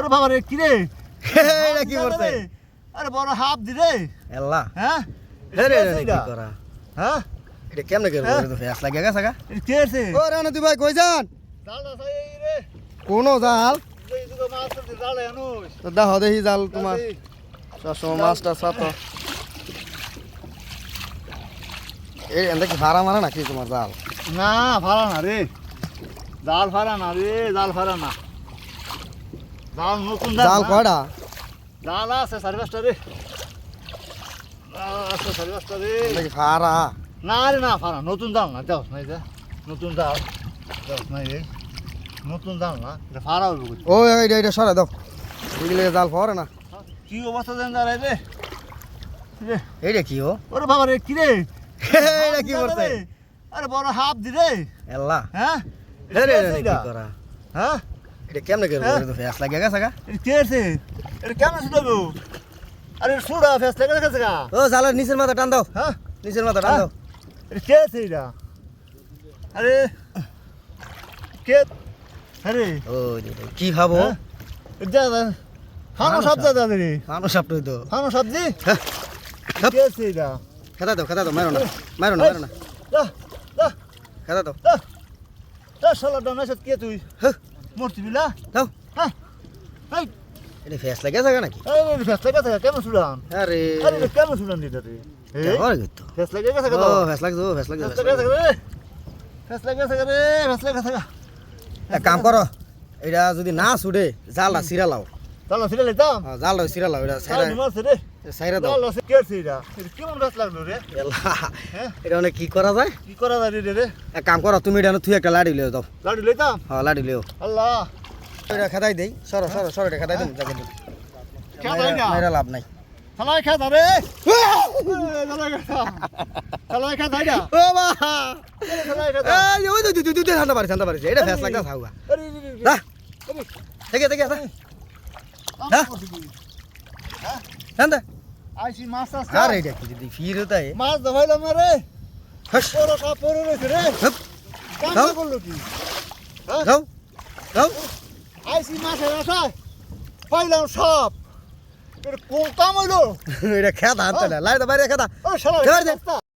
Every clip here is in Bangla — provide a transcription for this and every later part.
ওরে বাবা রে কি রে? এটা কি করছে? আরে বড় হাফ দি রে। আল্লাহ হ্যাঁ? রে রে, কি? করা? হ্যাঁ? এটা কেমনে করব? হ্যাঁ? তো গেছে গা। কে আছে ও রানা তুই ভাই কই যান? জালটা সাই রে। কোন জাল? করতে জালে তো দেখো দেখি জাল তোমার। সবসময় মাছটা সাথে এই কি ভাড়া মারা নাকি তোমার জাল? না ভাড়া না রে। জাল ফারা না রে জাল ফারা না। জাল নতুন জাল না। কয়টা? জাল আছে সাড়ে পাঁচটা রে আছে সাড়ে পাঁচটা রে ভাড়া না রে না ফারা নতুন জাল না দেওস নাই যে নতুন জাল দেওস নাই রে নতুন জাল না এটা ফারা হইব ও এইটা এইটা সরে দাও। এগুলো জাল পরে না। কি অবস্থা দেন দাঁড়াই রে? এইটা কি ও? ওরে বাবা রে কি রে? এটা কি করছে? আরে বড় হাফ দি রে। আল্লাহ হ্যাঁ? রে রে, কি করা? হ্যাঁ? এটা কেমনে হ্যাঁ? তো ফেস লাগে গেছে গা কে আছে এটা কেমন শুনাবো আরে সুড়া ফেস লেগে গেছে গা ও জালের নিচের মাথা টান দাও। হ্যাঁ। নিচের মাথা টান দাও। এটা কে আছে এটা? আরে কে? আরে। ও কি ভাবো? হ্যাঁ? এটা ফানো ফানো সবজি দাদা রে। মানুষ আপনি তো ফানো সবজি হ্যাঁ। হাপ। কে আছে এটা? খেতা দাও খেতা দাও মারো না। মারো না মারো না। খেতা দাও। শালা ডানা সাথে কে তুই? হ্যাঁ। মরতি বিলা দাও হ্যাঁ। এই। এটা ফেস লাগে গেছে গা নাকি? এই ফেস লেগে গেছে কেমন শুলাম আরে। আরে কেমন শুলাম দিটা রে এই। ওরে তো। ফেস লেগে লাগছে ও ফেস লাগছে ফেস লেগে গেছে রে। ফেস লেগে গেছে রে ফেস লেগে গেছে এক কাম করো এটা যদি না ছুটে জালটা সিরা লাও। চলো ফিরে লইতাম হ্যাঁ, জালটা সিরা লাও এটা সারা মারছে রে। সাইরা দাও। চলো সে কেছে এটা? এটা কেমন ফেস লাগল রে? হ্যাঁ? এটা অনেক কি করা যায়? কি করা যায় রে রে এক কাম করো তুমি এটা তুই একটা লাড়ি লিও দাও। লাড়ি লইতাম হ্যাঁ লাড়ি লিও আল্লাহ। এটা খেদাই দেই। সরো সরো সরো এটা খেদাই দিন জায়গা খেদাই না। মেরা লাভ নাই। চালাই খা রে? চালাই খা চালাই খা দাইডা ও মা! চালাই খা এই ওই তুই তুই তুই ঠান্ডা পারিস ঠান্ডা পারিস এটা ফেস লাগা থাকুগা আরে দা দেখে দেখে হ্যাঁ? আইসি মাছ আর এটা কি যদি ফির মাছ ধরাইলাম না রে। বড় রয়েছে রে। কাম। করল কি? যাও যাও আইসি মাছের আশায়। পাইলাম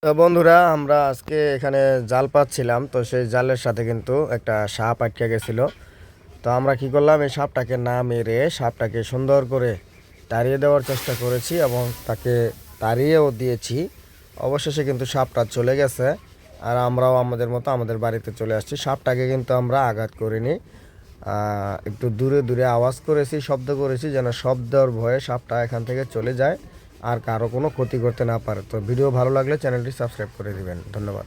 বন্ধুরা আমরা আজকে এখানে জাল পাচ্ছিলাম। তো সেই জালের সাথে কিন্তু একটা সাপ আটকে গেছিল। তো আমরা কি করলাম এই সাপটাকে না মেরে সাপটাকে সুন্দর করে তাড়িয়ে দেওয়ার চেষ্টা করেছি এবং তাকে তাড়িয়েও দিয়েছি। অবশেষে কিন্তু সাপটা চলে গেছে আর আমরাও আমাদের মতো আমাদের বাড়িতে চলে আসছি। সাপটাকে কিন্তু আমরা আঘাত করিনি। একটু দূরে দূরে আওয়াজ করেছি, শব্দ করেছি যেন শব্দর ভয়ে সাপটা এখান থেকে চলে যায় আর কারও কোনো ক্ষতি করতে না পারে। তো ভিডিও ভালো লাগলে চ্যানেলটি সাবস্ক্রাইব করে দিবেন। ধন্যবাদ।